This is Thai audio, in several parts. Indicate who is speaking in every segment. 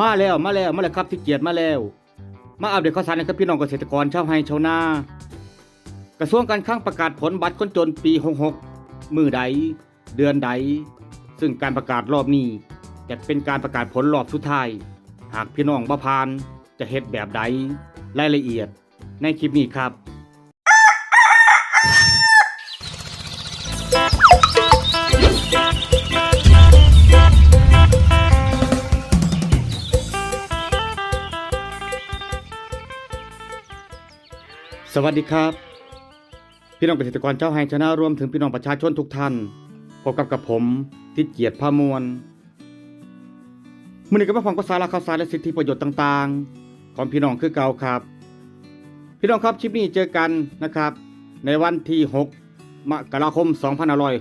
Speaker 1: มาแล้วมาแล้วมาแล้วครับที่เกียรติมาแล้ว มาอัปเดตข่าวสารให้กับพี่น้องเกษตรกรชาวไร่ชาวนากระทรวงการคลังประกาศผลบัตรคนจนปี 66 มือใด เดือนใด ซึ่งการประกาศรอบนี้จะเป็นการประกาศผลรอบสุดท้าย หากพี่น้องบ่ผ่านจะเฮ็ดแบบใดรายละเอียดในคลิปนี้ครับ สวัสดีครับ พี่น้องเกษตรกรเจ้าไฮชนะรวมถึงพี่น้องประชาชนทุกท่านพบกับกับผมทิศเกียรติพามวลมือนี้ก็มาฟังภาษาละข่าวสารและสิทธิประโยชน์ต่างๆ ของพี่น้องคือเก่าครับ พี่น้องครับคลิปนี้เจอกันนะครับ ในวันที่ 6 มกราคม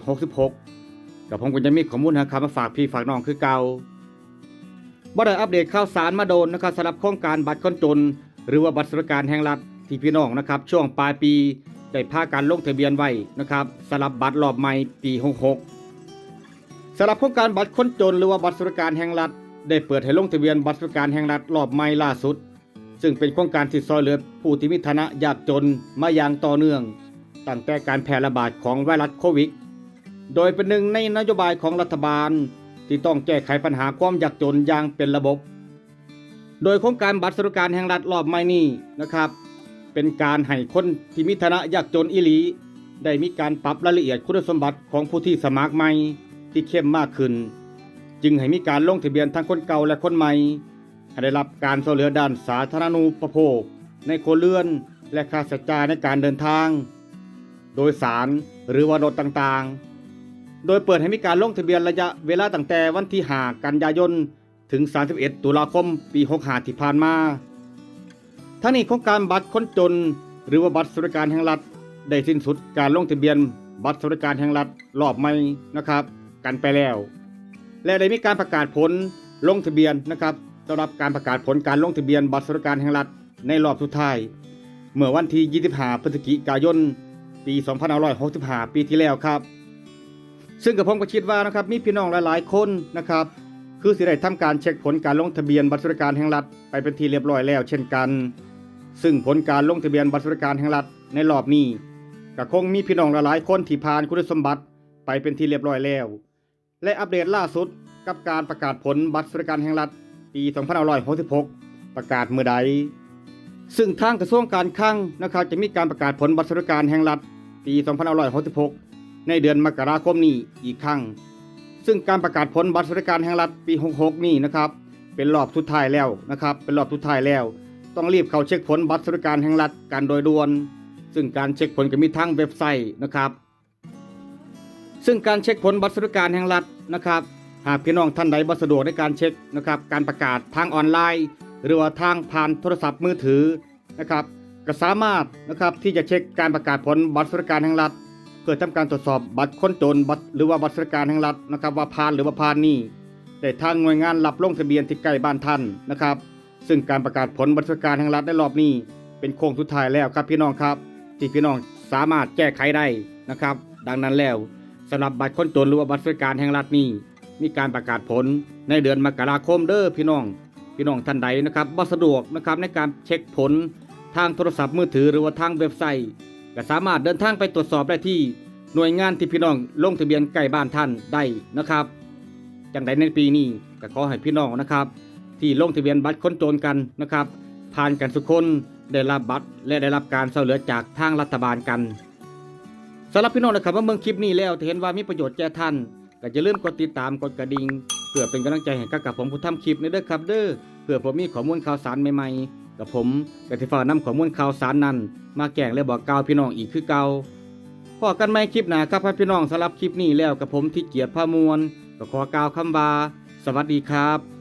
Speaker 1: 2566 กับผมก็จมีข้อมูลนะครับมาฝากพี่ฝากน้องคือเก่าบ่ได้อัปเดตข่าวสารมาโดนนะครับสำหรับโครงการบัตรคนจน หรือว่าบัตรสวัสดิการแห่งรัฐ ที่พี่น้องนะครับ ช่วงปลายปีได้พาการลงทะเบียนไว้นะครับสำหรับบัตรรอบใหม่ปี 66สำหรับโครงการบัตรคนจนหรือว่าบัตรสวัสดิการแห่งรัฐ ได้เปิดให้ลงทะเบียนบัตรสวัสดิการแห่งรัฐรอบใหม่ล่าสุด ซึ่งเป็นโครงการที่ซอยเหลือผู้ที่มีฐานะยากจนมาอย่างต่อเนื่อง ตั้งแต่การแพร่ระบาดของไวรัสโควิดโดยเป็นหนึ่งในนโยบายของรัฐบาล ที่ต้องแก้ไขปัญหาความยากจนอย่างเป็นระบบ โดยโครงการบัตรสวัสดิการแห่งรัฐรอบใหม่นี้นะครับ เป็นการให้คนที่มีฐานะยากจนอิลี ได้มีการปรับรายละเอียดคุณสมบัติของผู้ที่สมัครใหม่ที่เข้มมากขึ้น จึงให้มีการลงทะเบียนทั้งคนเก่าและคนใหม่ให้ได้รับการช่วยเหลือด้านสาธารณูปโภค ในโคเรือน และค่าใช้จ่ายในการเดินทาง โดยสารหรือว่ารถต่างๆ โดยเปิดให้มีการลงทะเบียนระยะเวลาตั้งแต่วันที่5กันยายนถึง 31 ตุลาคม ปี 65 ที่ผ่านมา ทั้งนี้โครงการบัตรคนจน หรือว่าบัตรสวัสดิการแห่งรัฐ ได้สิ้นสุดการลงทะเบียน บัตรสวัสดิการแห่งรัฐรอบใหม่นะครับ กันไปแล้ว และได้มีการประกาศผลลงทะเบียนนะครับสำหรับการประกาศผลการลงทะเบียนบัตรสวัสดิการแห่งรัฐในรอบสุดท้าย เมื่อวันที่ 25 พฤศจิกายน ปี 2565 ปีที่แล้วครับ ซึ่งกับผมก็คิดว่านะครับมีพี่น้องหลาย ๆ คนนะครับ คือสิได้ทำการเช็คผลการลงทะเบียนบัตรสวัสดิการแห่งรัฐไปเป็นที่เรียบร้อยแล้ว เช่นกัน ซึ่งผลการลงทะเบียนบัตรสวัสดิการแห่งรัฐในรอบนี้ก็คงมีพี่น้องหลายๆคนที่ผ่านคุณสมบัติไปเป็นที่เรียบร้อยแล้ว และอัปเดตล่าสุดกับการประกาศผลบัตรสวัสดิการแห่งรัฐปี 2566 ประกาศเมื่อใด ซึ่งทางกระทรวงการคลังนะครับจะมีการประกาศผลบัตรสวัสดิการแห่งรัฐปี 2566 ในเดือนมกราคมนี้อีกครั้ง ซึ่งการประกาศผลบัตรสวัสดิการแห่งรัฐปี 66 นี่นะครับ เป็นรอบสุดท้ายแล้วนะครับ เป็นรอบสุดท้ายแล้ว ต้องรีบเข้าเช็คผลบัตรสวัสดิการแห่งรัฐกันโดยด่วน ซึ่งการเช็คผลก็มีทั้งเว็บไซต์นะครับ ซึ่งการเช็คผลบัตรสวัสดิการแห่งรัฐนะครับ หากพี่น้องท่านใดบ่สะดวกในการเช็คนะครับ การประกาศทางออนไลน์ หรือว่าทางผ่านโทรศัพท์มือถือนะครับก็สามารถนะครับที่จะเช็คการประกาศผลบัตรสวัสดิการแห่งรัฐ เพื่อทำการตรวจสอบบัตรคนจนบัตรหรือว่าบัตรสวัสดิการแห่งรัฐนะครับ ว่าผ่านหรือว่าผ่านนี่แต่ทางหน่วยงานรับลงทะเบียนที่ใกล้บ้านท่านนะครับ ซึ่งการประกาศผลบัตรสวัสดิการแห่งรัฐในรอบนี้ เป็นโค้งสุดท้ายแล้วครับพี่น้องครับที่พี่น้องสามารถแก้ไขได้นะครับ ดังนั้นแล้วสำหรับบัตรคนจนหรือว่าบัตรสวัสดิการแห่งรัฐนี้มีการประกาศผลในเดือนมกราคมเด้อพี่น้อง พี่น้องท่านใดนะครับบ่สะดวกนะครับในการเช็คผลทางโทรศัพท์มือถือหรือว่าทางเว็บไซต์ก็สามารถเดินทางไปตรวจสอบได้ที่หน่วยงานที่พี่น้องลงทะเบียนใกล้บ้านท่านได้นะครับจังใดในปีนี้ก็ขอให้พี่น้องนะครับ ที่ลงทะเบียนบัตรคนจนกันนะครับ ผ่านกันสุคนได้รับบัตรและได้รับการช่วยเหลือจากทางรัฐบาลกันสำหรับพี่น้องนะครับว่าเมืองคลิปนี้แล้วเห็นว่ามีประโยชน์แก่ท่าน ก็อย่าลืมกดติดตามกดกระดิ่งเพื่อเป็นกำลังใจให้กับผมผู้ทำคลิปในเด้อครับเด้อเพื่อผมมีข้อมูลข่าวสารใหม่ๆ กับผมก็สิฝากนำข้อมูลข่าวสารนั้น มาแก่งและบอกกล่าวพี่น้องอีกคือเก่าพอกันใหม่คลิปหนาครับพี่น้องสำหรับคลิปนี้แล้วกับผมที่เกียรติพามวลก็ขอกล่าวคำว่าสวัสดีครับ